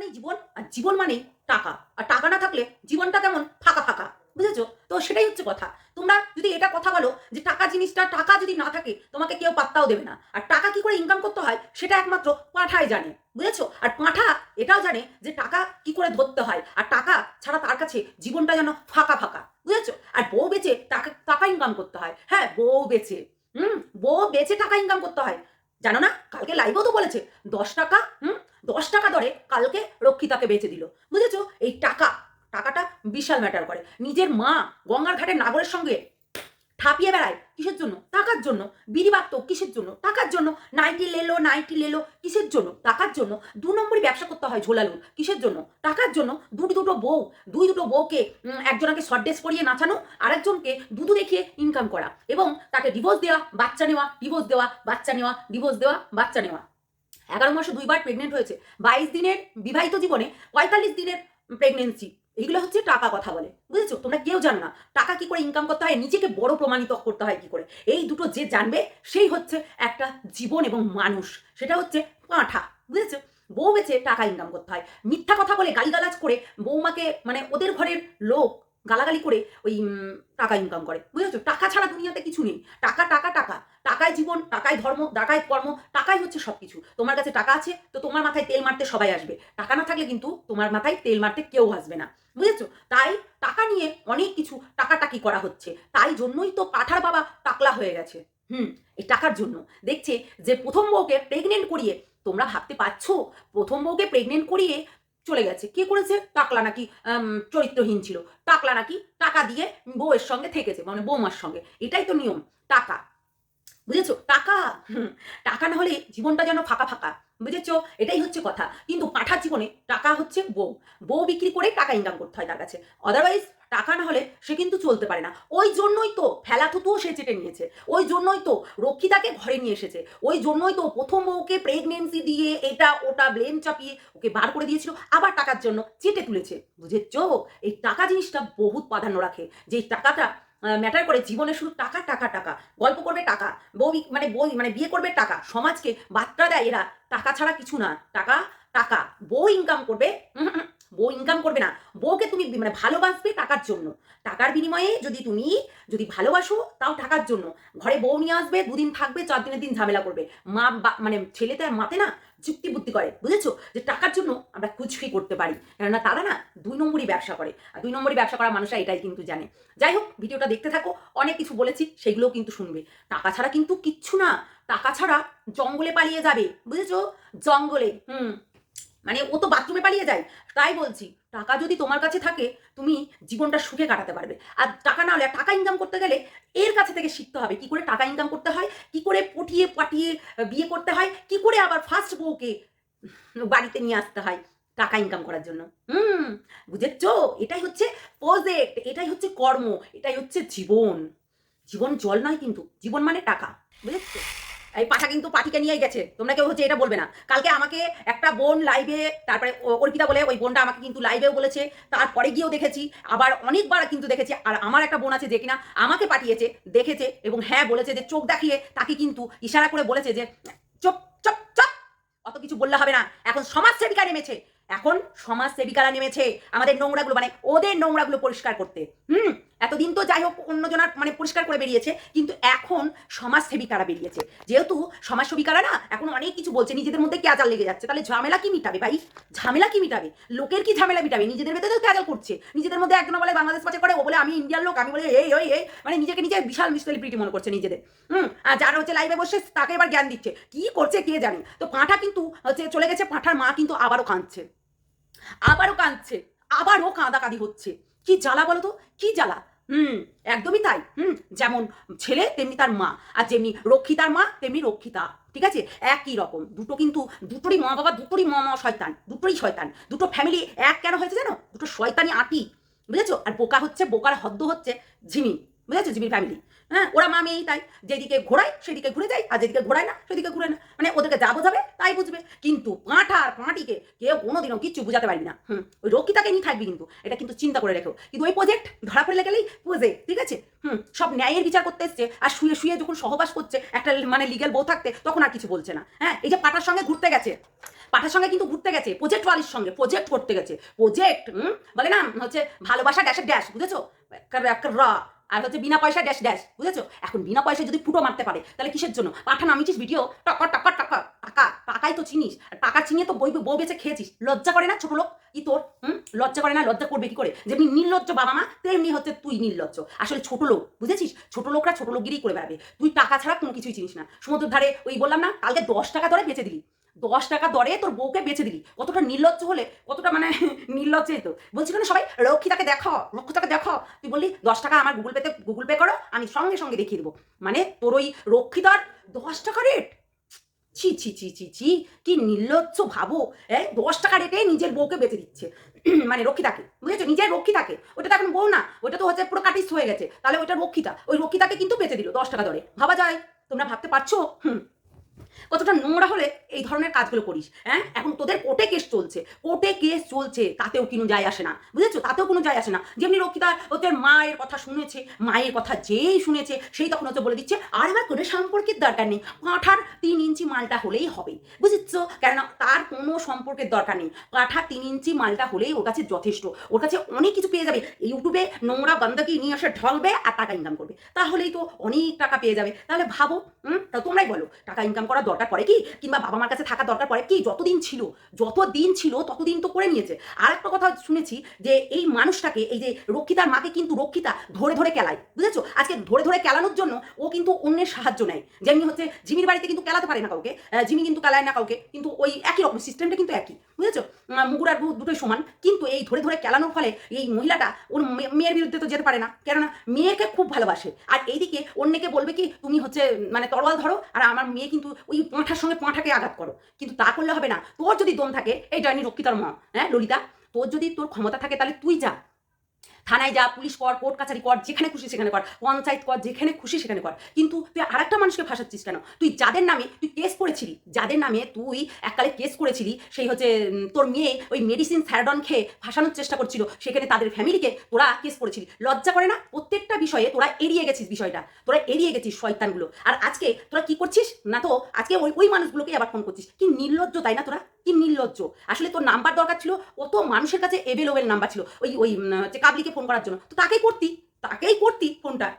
মানেই জীবন আর জীবন মানেই টাকা। আর টাকা না থাকলে জীবনটা কেমন? ফাঁকা ফাঁকা। বুঝেছ? তো সেটাই হচ্ছে কথা। তোমরা যদি এটা কথা বলো যে টাকা জিনিসটা, টাকা যদি না থাকে, তোমাকে কেউ পাত্তাও দেবে না। আর টাকা কি করে ইনকাম করতে হয়, সেটা একমাত্র পাঁঠাই জানে। বুঝেছ? আর পাঁঠা এটাও জানে যে টাকা কি করে ধরতে হয়। আর টাকা ছাড়া তার কাছে জীবনটা যেন ফাঁকা ফাঁকা। বুঝেছ? আর বউ বেচে টাকা টাকা ইনকাম করতে হয়। হ্যাঁ বউ বেচে। হুম? বউ বেচে টাকা ইনকাম করতে হয়। জানো না? কালকে লাইভও তো বলেছে, দশ টাকা, হুম? দশ টাকা দরে কালকে রক্ষিতাকে বেঁচে দিল। বুঝেছ? এই টাকা, টাকাটা বিশাল ম্যাটার করে। নিজের মা গঙ্গার ঘাটে নাগরের সঙ্গে ঠাপিয়ে বেড়ায় কিসের জন্য? টাকার জন্য। বিড়ি বাঁধতো কিসের জন্য? টাকার জন্য। নাইটি লেলো নাইটি লেলো, কিসের জন্য? টাকার জন্য। দু নম্বরই ব্যবসা করতে হয় ঝোলালুর কিসের জন্য? টাকার জন্য দুটো দুটো বউ, দুই দুটো বউকে একজনকে শর্ট ড্রেস পরিয়ে নাচানো, আরেকজনকে দুধু দেখিয়ে ইনকাম করা এবং তাকে ডিভোর্স দেওয়া, বাচ্চা নেওয়া ডিভোর্স দেওয়া, বাচ্চা নেওয়া ডিভোর্স দেওয়া, বাচ্চা নেওয়া। এগারো মাসে দুইবার প্রেগনেন্ট হয়েছে। বাইশ দিনের বিবাহিত জীবনে পঁয়তাল্লিশ দিনের প্রেগনেন্সি এগুলো হচ্ছে টাকা কথা বলে, বুঝেছ? তোমরা কেউ জানো না, টাকা কি করে ইনকাম করতে হয়, নিজেকে বড় প্রমাণিত করতে হয় কি করে? এই দুটো যে জানবে, সেই হচ্ছে একটা জীবন এবং মানুষ, সেটা হচ্ছে পাঁঠা, বুঝেছ? বউ বেচে টাকা ইনকাম করতে হয়। মিথ্যা কথা বলে গালিগালাজ করে বৌমাকে মানে ওদের ঘরের লোক গালাগালি করে ওই টাকা ইনকাম করে, বুঝেছ? টাকা ছাড়া দুনিয়াতে কিছু নেই। টাকা টাকা টাকা। টাকায় জীবন, টাকায় ধর্ম, টাকায় কর্ম, টাকাই হচ্ছে সব কিছু তোমার কাছে টাকা আছে, তো তোমার মাথায় তেল মারতে সবাই আসবে। টাকা না থাকলে কিন্তু তোমার মাথায় তেল মারতে কেউ আসবে না। বুঝেছ? তাই টাকা নিয়ে অনেক কিছু টাকাটাকি করা হচ্ছে। তাই জন্যই তো পাঠার বাবা টাকলা হয়ে গেছে। হুম, এই টাকার জন্য। দেখছে যে প্রথম বউকে প্রেগনেন্ট করিয়ে তোমরা ভাবতে পারছ? প্রথম বউকে প্রেগনেন্ট করিয়ে চলে গেছে। কে করেছে? টাকলা নাকি চরিত্রহীন ছিল। টাকলা নাকি টাকা দিয়ে বউয়ের সঙ্গে থেকেছে মানে বৌমার সঙ্গে। এটাই তো নিয়ম, টাকা। বুঝেছ? টাকা টাকা না হলে জীবনটা যেন ফাঁকা ফাঁকা, বুঝেছ? এটাই হচ্ছে কথা। কিন্তু পাঠার জীবনে টাকা হচ্ছে বউ। বউ বিক্রি করে টাকা ইনকাম করতে হয় তার কাছে। অদারওয়াইজ টাকা না হলে সে কিন্তু চলতে পারে না। ওই জন্যই তো ফেলা থুতুও সে চেটে নিয়েছে। ওই জন্যই তো রক্ষিতাকে ঘরে নিয়ে এসেছে। ওই জন্যই তো প্রথম ওকে প্রেগনেন্সি দিয়ে এটা, ওটা ব্লেম চাপিয়ে ওকে বার করে দিয়েছিল। আবার টাকার জন্য চেটে তুলেছে। বুঝেছ? এই টাকা জিনিসটা বহুত প্রাধান্য রাখে। যে টাকাটা ম্যাটার করে জীবনে শুধু টাকা টাকা টাকা। গল্প করবে টাকা বউ মানে বই মানে বিয়ে করবে টাকা। সমাজকে বার্তা দেয় এরা, টাকা ছাড়া কিছু না। টাকা টাকা। বউ ইনকাম করবে বউ ইনকাম করবে না। বউকে তুমি মানে ভালোবাসবে টাকার জন্য। টাকার বিনিময়ে যদি তুমি যদি ভালোবাসো তাও টাকার জন্য। ঘরে বউ নিয়ে আসবে, দুদিন থাকবে, চার দিনের দিন ঝামেলা করবে। মা মানে ছেলে তার মাতে না, যুক্তি বুদ্ধি করে, বুঝেছ? যে টাকার জন্য আমরা কুচফি করতে পারি। কেননা তারা না দুই নম্বরই ব্যবসা করে। আর দুই নম্বরই ব্যবসা করা মানুষরা এটাই কিন্তু জানে। যাই হোক, ভিডিওটা দেখতে থাকো, অনেক কিছু বলেছি, সেগুলোও কিন্তু শুনবে। টাকা ছাড়া কিন্তু কিচ্ছু না। টাকা ছাড়া জঙ্গলে পালিয়ে যাবে, বুঝেছ? জঙ্গলে, হুম। মানে ও তো বাথরুমে পালিয়ে যায়। তাই বলছি, টাকা যদি তোমার কাছে থাকে, তুমি জীবনটা সুখে কাটাতে পারবে। আর টাকা না হলে টাকা ইনকাম করতে গেলে এর কাছে থেকে শিখতে হবে। কি করে টাকা ইনকাম করতে হয়? কি করে পটিয়ে পাটিয়ে বিয়ে করতে হয়? কি করে আবার ফার্স্ট বউকে বাড়িতে নিয়ে আসতে হয় টাকা ইনকাম করার জন্য? হুম, বুঝেছ? এটাই হচ্ছে প্রজেক্ট এটাই হচ্ছে কর্ম, এটাই হচ্ছে জীবন। জীবন জল নয় কিন্তু, জীবন মানে টাকা, বুঝেছ? এই পাঠা কিন্তু পাঠিকে নিয়েই গেছে। তোমরা কেউ হচ্ছে এটা বলবে না। কালকে আমাকে একটা বোন লাইভে তারপরে অর্পিতা বলে, ওই বোনটা আমাকে কিন্তু লাইভেও বলেছে। তারপরে গিয়েও দেখেছি, আবার অনেকবার কিন্তু দেখেছি। আর আমার একটা বোন আছে যে কিনা আমাকে পাঠিয়েছে, দেখেছে এবং হ্যাঁ বলেছে যে চোখ দেখিয়ে তাকে কিন্তু ইশারা করে বলেছে যে চপ চপ চপ। অত কিছু বললে হবে না। এখন সমাজ সেবিকা নেমেছে। এখন সমাজ সেবিকারা নেমেছে আমাদের নোংরাগুলো মানে ওদের নোংরাগুলো পরিষ্কার করতে। হুম, এতদিন তো যাই হোক অন্যজনার মানে পরিষ্কার করে বেরিয়েছে, কিন্তু এখন সমাজ সেবিকারা বেরিয়েছে। যেহেতু সমাজ সেবিকারা না এখন অনেক কিছু বলছে, নিজেদের মধ্যে ক্যাজাল লেগে যাচ্ছে? তাহলে ঝামেলা কি মিটাবে ভাই? ঝামেলা কি মিটাবে? লোকের কি ঝামেলা মিটাবে? নিজেদের ভেতরে তো ক্যাজাল করছে। নিজেদের মধ্যে একজন বলে বাংলাদেশ পাচার করে, ও বলে আমি ইন্ডিয়ার লোক, আমি বলে এই ওই এই মানে নিজেকে নিজে বিশাল সেলিব্রিটি মনে করছে নিজেদের। হুম, আর যারা হচ্ছে লাইভে বসে তাকে এবার জ্ঞান দিচ্ছে। কি করছে কে জানে? তো পাঁঠা কিন্তু হচ্ছে চলে গেছে, পাঁঠার মা কিন্তু আবারও কাঁদছে। আবারও কাঁদছে, আবারও কাঁদাকাঁদি হচ্ছে। কি জ্বালা বলো তো? কি জ্বালা? হুম, একদমই তাই। হুম, যেমন ছেলে, তেমনি তার মা, আর যেমনি রক্ষিতার মা, তেমনি রক্ষিতা ঠিক আছে? একই রকম। দুটো কিন্তু, দুটোরই মা বাবা, দুটোরই মা মা শয়তান, দুটোরই শয়তান। দুটো ফ্যামিলি এক কেন হয়েছে জানো? দুটো শয়তানি আটি। বুঝেছ? আর বোকা হচ্ছে, বোকার হদ্দ হচ্ছে ঝিমি। বুঝেছ? ঝিমির ফ্যামিলি হ্যাঁ ওরা মা মেয়েই তাই। যেদিকে ঘোরায়, সেদিকে ঘুরে যায়, আর যেদিকে ঘোরায় না, সেদিকে ঘুরে না। মানে ওদেরকে যা বোঝাবে, তাই বুঝবে। কিন্তু পাঁঠা আর পাঁটিকে কেউ কোনোদিনও কিচ্ছু বুঝাতে পারবি না। হুম, ওই রক্ষিতাকে নিয়ে থাকবি কিন্তু, এটা কিন্তু চিন্তা করে রেখো। কিন্তু ওই প্রজেক্ট ধরা পড়লে গেলেই প্রজেক্ট ঠিক আছে? হুম, সব ন্যায়ের বিচার করতে এসছে, আর শুয়ে শুয়ে যখন সহবাস করছে, একটা মানে লিগেল বউ থাকতে, তখন আর কিছু বলছে না। হ্যাঁ এই যে পাটার সঙ্গে ঘুরতে গেছে, পাঠার সঙ্গে কিন্তু ঘুরতে গেছে প্রজেক্ট ওয়ালির সঙ্গে প্রজেক্ট করতে গেছে। প্রজেক্ট বলে না, হচ্ছে ভালোবাসা ড্যাশের ড্যাশ বুঝেছ? র আর হচ্ছে বিনা পয়সা ড্যাশ ড্যাশ বুঝেছ? এখন বিনা পয়সায় যদি ফুটো মারতে পারে, তাহলে কিসের জন্য? পাঠা নামিয়েছিস ভিডিও টাকা টাকা টাকা টাকা, টাকাই তো চিনিস। আর টাকা চিনিয়ে তো বই, বউ বেচে খেয়েছিস। লজ্জা করে না ছোট লোক? ই তোর, হুম? লজ্জা করে না, লজ্জা করবে কি করে? যেমনি নির্লজ্জ বাবা মা, তেমনি হচ্ছে তুই নির্লজ্জ। আসলে ছোট লোক, বুঝেছিস? ছোট লোকরা ছোট লোকগিরি করে বেড়াবে। তুই টাকা ছাড়া কোনো কিছুই চিনিস না। সমুদ্রের ধারে, ওই বললাম না, কালকে দশ টাকা ধরে বেঁচে দিলি। দশ টাকা দরে তোর বউকে বেচে দিলি। কতটা নির্লজ্জ হলে, কতটা মানে নির্লজ্জই তো। বলছি কেন সবাই, রক্ষিতাকে দেখো রক্ষিতাকে দেখো। তুই বললি, দশ টাকা আমার গুগল পেতে, গুগল পে করো, আমি সঙ্গে সঙ্গে দেখিয়ে দেবো। মানে তোর ওই রক্ষিতার দশ টাকা রেট ছি ছি ছি ছি ছি, কি নির্লজ্জ ভাবো। হ্যাঁ দশ টাকা রেটে নিজের বউকে বেচে দিচ্ছে। মানে রক্ষিতাকে, বুঝেছ? নিজের রক্ষী রক্ষিতাকে। ওটা তো এখন বউ না ওটা তো হচ্ছে পুরো কাটিস্ট হয়ে গেছে। তাহলে ওইটা রক্ষিতা, ওই রক্ষিতাকে কিন্তু বেচে দিল দশ টাকা দরে। ভাবা যায়, তোমরা ভাবতে পারছ? হুম। কতটা নোংরা হলে এই ধরনের কাজগুলো করিস হ্যাঁ? এখন তোদের কোর্টে কেস চলছে। কোর্টে কেস চলছে, তাতেও কোনো যায় আসে না। বুঝেছ? তাতেও কোনো যায় আসে না। যেমনি রক্ষিতা ওদের মায়ের কথা শুনেছে, মায়ের কথা যেই শুনেছে, সেই তখন হচ্ছে বলে দিচ্ছে, আর আমার কোনো সম্পর্কের দরকার নেই। কাঁঠার তিন ইঞ্চি মালটা হলেই হবে। বুঝেছ? কেননা তার কোনো সম্পর্কের দরকার নেই। কাঁঠার তিন ইঞ্চি মালটা হলেই ওর কাছে যথেষ্ট। ওর কাছে অনেক কিছু পেয়ে যাবে। ইউটিউবে নোংরা গন্দাকি নিয়ে এসে ঢলবে আর টাকা ইনকাম করবে। তাহলেই তো অনেক টাকা পেয়ে যাবে। তাহলে ভাবো, হুম? তা তোমরাই বলো, টাকা ইনকাম করার দরকার পড়ে কি? কিংবা বাবা মার কাছে থাকা দরকার পড়ে কি? যতদিন ছিল যতদিন ছিল ততদিন তো করে নিয়েছে। আর একটা কথা শুনেছি যে এই মানুষটাকে এই যে রক্ষিতার মাকে কিন্তু রক্ষিতা ধরে ধরে কেলায় বুঝেছ? আজকে ধরে ধরে কেলানোর জন্য ও কিন্তু অন্যের সাহায্য নেয়। যেমনি হচ্ছে জিমির বাড়িতে কিন্তু কেলাতে পারে না কাউকে জিমি কিন্তু কেলায় না কাউকে কিন্তু ওই একই রকম সিস্টেমটা কিন্তু একই বুঝেছ? আহ, মুগুর আর গু- দুটোই সমান কিন্তু এই ধরে ধরে কেলানোর ফলে এই মহিলাটা ওর মেয়ের বিরুদ্ধে তো যেতে পারে না। কেননা মেয়েকে খুব ভালোবাসে। আর এইদিকে অন্যকে বলবে কি তুমি হচ্ছে মানে তরোয়াল ধরো আর আমার মেয়ে কিন্তু ওই পাঁঠার সঙ্গে পাঁঠাকে আঘাত করো। কিন্তু তা করলে হবে না। তোর যদি দম থাকে, এই ডাইনি রক্ষিতার মা। হ্যাঁ ললিতা? তোর যদি তোর ক্ষমতা থাকে, তাহলে তুই যা। থানায় যা, পুলিশ কর, কোর্ট কাছারি কর, যেখানে খুশি সেখানে কর, পঞ্চায়েত কর, যেখানে খুশি সেখানে কর। কিন্তু তুই আরেকটা মানুষকে ফাঁসাচ্ছিস কেন? তুই যাদের নামে তুই কেস করেছিলি, যাদের নামে তুই এককালে কেস করেছিলি, সেই হচ্ছে তোর মেয়ে ওই মেডিসিন স্যারডন খেয়ে ফাঁসানোর চেষ্টা করছিল, সেখানে তাদের ফ্যামিলিকে তোরা কেস করেছিলি। লজ্জা করে না? প্রত্যেকটা বিষয়ে তোরা এড়িয়ে গেছিস বিষয়টা। তোরা এড়িয়ে গেছিস শয়তানগুলো। আর আজকে তোরা কি করছিস? না তো, আজকে ওই ওই মানুষগুলোকে আবার ফোন করছিস। কি নির্লজ্জ তাই না তোরা? কি নির্লজ্জ? আসলে তোর নাম্বার দরকার ছিল, কত মানুষের কাছে এভেলেবেল নাম্বার ছিল। ওই ওই হচ্ছে কাবলিকে ফোন করার জন্য। তো তাকেই করতি তাকেই করতি ফোনটা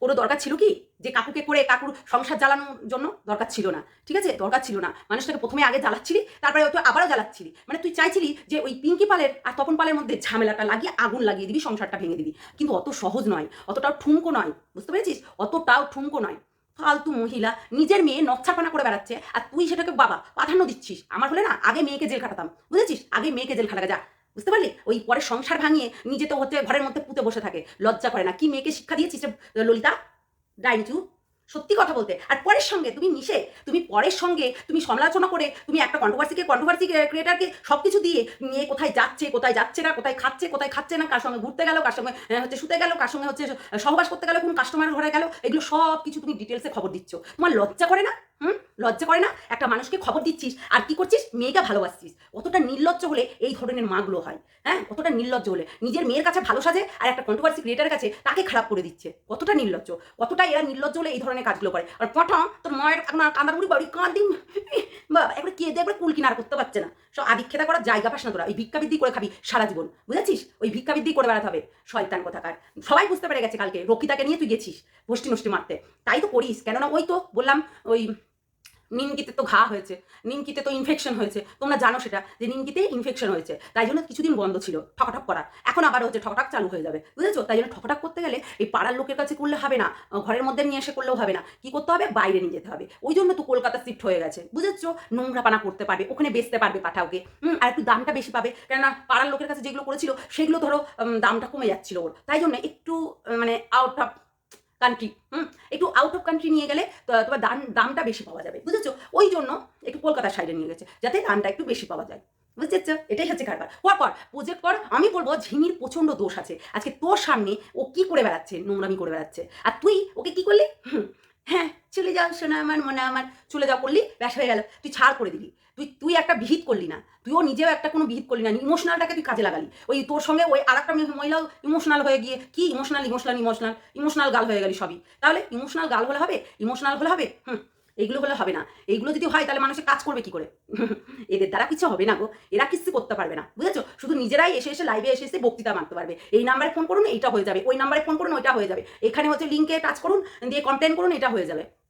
কোনো দরকার ছিল কি? যে কাকুকে করে কাকুর সংসার জ্বালানোর জন্য? দরকার ছিল না। ঠিক আছে? দরকার ছিল না। মানুষটাকে প্রথমে আগে জ্বালাচ্ছিলি, তারপরে হয়তো আবারও জ্বালাচ্ছিলি। মানে তুই চাইছিলি যে ওই পিঙ্কি পালের আর তপন পালের মধ্যে ঝামেলাটা লাগিয়ে আগুন লাগিয়ে দিবি, সংসারটা ভেঙে দিবি। কিন্তু অত সহজ নয়। অতটাও ঠুমকো নয়। বুঝতে পেরেছিস? অতটাও ঠুমকো নয়। ফালতু মহিলা, নিজের মেয়ে নচ্ছাপানা করে বেড়াচ্ছে, আর তুই সেটাকে বাবা, প্রাধান্য দিচ্ছিস। আমার হলে না, আগে মেয়েকে জেল খাটাতাম। বুঝেছিস? আগে মেয়েকে জেল খাটাকা যা। বুঝতে পারলি? ওই পরে সংসার ভাঙিয়ে নিজে তো হচ্ছে ঘরের মধ্যে পুঁতে বসে থাকে। লজ্জা করে না। কি মেয়েকে শিক্ষা দিয়েছিস ললিতা? ডাইনিচু সত্যি কথা বলতে। আর পরের সঙ্গে তুমি মিশে, তুমি পরের সঙ্গে তুমি সমালোচনা করে, তুমি একটা কন্ট্রোভার্সিকে কন্ট্রোভার্সি ক্রিয়েটারকে সব কিছু দিয়ে মেয়ে কোথায় যাচ্ছে কোথায় যাচ্ছে না, কোথায় খাচ্ছে কোথায় খাচ্ছে না, কার সঙ্গে ঘুরতে গেল, কার সঙ্গে হচ্ছে শুতে গেল, কার সঙ্গে হচ্ছে সহবাস করতে গেল, কোন কাস্টমার ঘরে গেল, এগুলো সব কিছু তুমি ডিটেলসে খবর দিচ্ছ। তোমার লজ্জা করে না? লজ্জা করে না? একটা মানুষকে খবর দিচ্ছিস, আর কি করছিস? মেয়েকে ভালোবাসছিস। কতটা নির্লজ্জ হলে এই ধরনের মাগুলো হয়। হ্যাঁ? কতটা নির্লজ্জ হলে। নিজের মেয়ের কাছে ভালো সাজে, আর একটা কন্ট্রোভার্সি ক্রিয়েটারের কাছে তাকে খারাপ করে দিচ্ছে। কতটা নির্লজ্জ। কতটা এরা নির্লজ্জ হলে এই ধরনের কাজগুলো করে। আর পঠা তোর মায়ের এখন কান্দার মুড়ি বাড়ি কাঁদিম বা, একবার কেঁদে একবার কুল কিনার করতে পারছে না। সব আদিক্ষেতা করার জায়গা পাস না তোরা। ওই ভিক্ষাবৃদ্ধি করে খাবি সারা জীবন। বুঝেছিস? ওই ভিক্ষাবৃদ্ধি করে বেড়াতে হবে। শয়তান কোথাকার। সবাই বুঝতে পেরে গেছে কালকে। রকিতাকে নিয়ে তুই গেছিস গোষ্ঠী নষ্টি মারতে। তাই তো করিস। কেননা ওই তো বললাম, ওই নিমকিতে তো ঘা হয়েছে, নিমকিতে তো ইনফেকশন হয়েছে। তোমরা জানো সেটা, যে নিমকিতে ইনফেকশন হয়েছে। তাই জন্য কিছুদিন বন্ধ ছিল, ঠকঠক করা। এখন আবার হচ্ছে ঠকঠক চালু হয়ে যাবে, বুঝেছ? তাই জন্য ঠকঠক করতে গেলে এই পাড়ার লোকের কাছে করলে হবে না ঘরের মধ্যে নিয়ে এসে করলেও হবে না। কি করতে হবে? বাইরে নিয়ে যেতে হবে। ওই জন্য তো কলকাতা শিফট হয়ে গেছে, বুঝেছ? নোংরা পানা করতে পারবে, ওখানে বেচতে পারবে পাঠাওকে। হুম, আর একটু দামটা বেশি পাবে, কেননা পাড়ার লোকের কাছে যেগুলো করেছিল, সেগুলো ধরো দামটা কমে যাচ্ছিল ওর। তাই জন্য একটু মানে আউট অফ কান্ট্রি হুম? একটু আউট অফ কান্ট্রি নিয়ে গেলে তোমার দাম দামটা বেশি পাওয়া যাবে, বুঝেছ? ওই জন্য একটু কলকাতার সাইডে নিয়ে গেছে, যাতে দামটা একটু বেশি পাওয়া যায় বুঝতেছ এটাই হচ্ছে কারবার। কর কর প্রজেক্ট কর আমি বলব, ঝিমির প্রচণ্ড দোষ আছে। আজকে তোর সামনে ও কি করে বেড়াচ্ছে, নোংরামি করে বেড়াচ্ছে। আর তুই ওকে কি করলি? হ্যাঁ চলে যাও শোনা আমার, মনে আমার, চলে যাও, করলি, ব্যাস হয়ে গেল, তুই ছাড় করে দিলি। তুই তুই একটা বিহিত করলি না। তুইও নিজেও একটা কোনো বিহিত করলি না। ইমোশনালটাকে তুই কাজে লাগালি। ওই তোর সঙ্গে ওই আর একটা মহিলাও ইমোশনাল হয়ে গিয়ে, কি ইমোশনাল ইমোশনাল ইমোশনাল ইমোশনাল গাল হয়ে গেলি সবই। তাহলে ইমোশনাল গাল হলে হবে? ইমোশনাল হলে হবে? হুম, এইগুলো হলে হবে না। এইগুলো যদি হয় তাহলে মানুষের কাজ করবে কি করে? এদের দ্বারা কিছু হবে না গো। এরা কিছু করতে পারবে না। বুঝেছ? শুধু নিজেরাই এসে এসে লাইভে এসে এসে বক্তৃতা মারতে পারবে। এই নাম্বারে ফোন করুন, এইটা হয়ে যাবে। ওই নাম্বারে ফোন করুন, ওইটা হয়ে যাবে। এখানে হচ্ছে লিঙ্কে টাচ করুন, দিয়ে কমপ্লেন করুন, এটা হয়ে যাবে।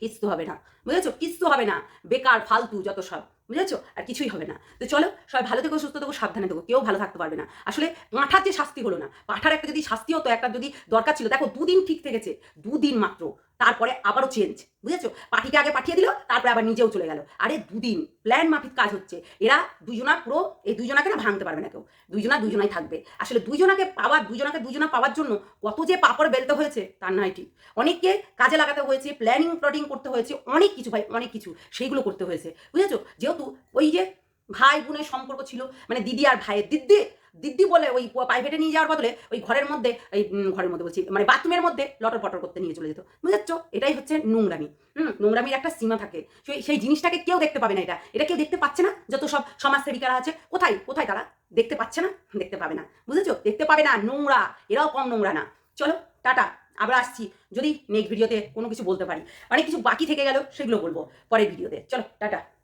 কিচ্ছু হবে না, বুঝেছ? কিচ্ছু হবে না। বেকার, ফালতু, যত সব, বুঝেছ? আর কিছুই হবে না। তো চলো, সবাই ভালো থেকো, সুস্থ থেকো, সাবধানে থেকো, কেউ ভালো থাকতে পারবে না। আসলে পাঁঠার যে শাস্তি হলো না, পাঁঠার একটা যদি শাস্তি হতো, একটা যদি দরকার ছিল, দেখো, দুদিন ঠিক থেকেছে, দুদিন মাত্র। তারপরে আবারও চেঞ্জ বুঝেছ? পার্টিকে আগে পাঠিয়ে দিল, তারপরে আবার নিজেও চলে গেল। আরে দুদিন প্ল্যান মাফিক কাজ হচ্ছে। এরা দুজনা পুরো, এই দুজনাকে না ভাঙতে পারবে না কেউ। দুইজনা দুজনাই থাকবে। আসলে দুইজনাকে পাওয়ার, দুজনাকে দুজনা পাওয়ার জন্য কত যে পাপড় বেলতে হয়েছে, তার নাই ঠিক। অনেককে কাজে লাগাতে হয়েছে প্ল্যানিং প্লটিং করতে হয়েছে, অনেক কিছু ভাই, অনেক কিছু সেইগুলো করতে হয়েছে, বুঝেছ? যেহেতু ওই যে ভাই বোনের সম্পর্ক ছিল মানে দিদি আর ভাইয়ের দিদি দিদি বলে ওই প্রাইভেটে নিয়ে যাওয়ার বদলে ওই ঘরের মধ্যে, এই ঘরের মধ্যে বলছি মানে বাথরুমের মধ্যে লটর পটর করতে নিয়ে চলে যেত। বুঝেছ? এটাই হচ্ছে নোংরামি। হুম? নোংরামির একটা সীমা থাকে। সেই সেই জিনিসটাকে কেউ দেখতে পাবে না এটা। এটা কেউ দেখতে পাচ্ছে না যত সব সমাজসেবিকারা আছে। কোথায়? কোথায় তারা? দেখতে পাচ্ছে না, দেখতে পাবে না। বুঝেছ? দেখতে পাবে না, নোংরা। এরাও কম নোংরা না। চলো, টাটা। আবার আসছি। যদি নেক্সট ভিডিওতে কোনো কিছু বলতে পারি। অনেক কিছু বাকি থেকে গেল, সেগুলো বলব পরের ভিডিওতে চলো, টাটা।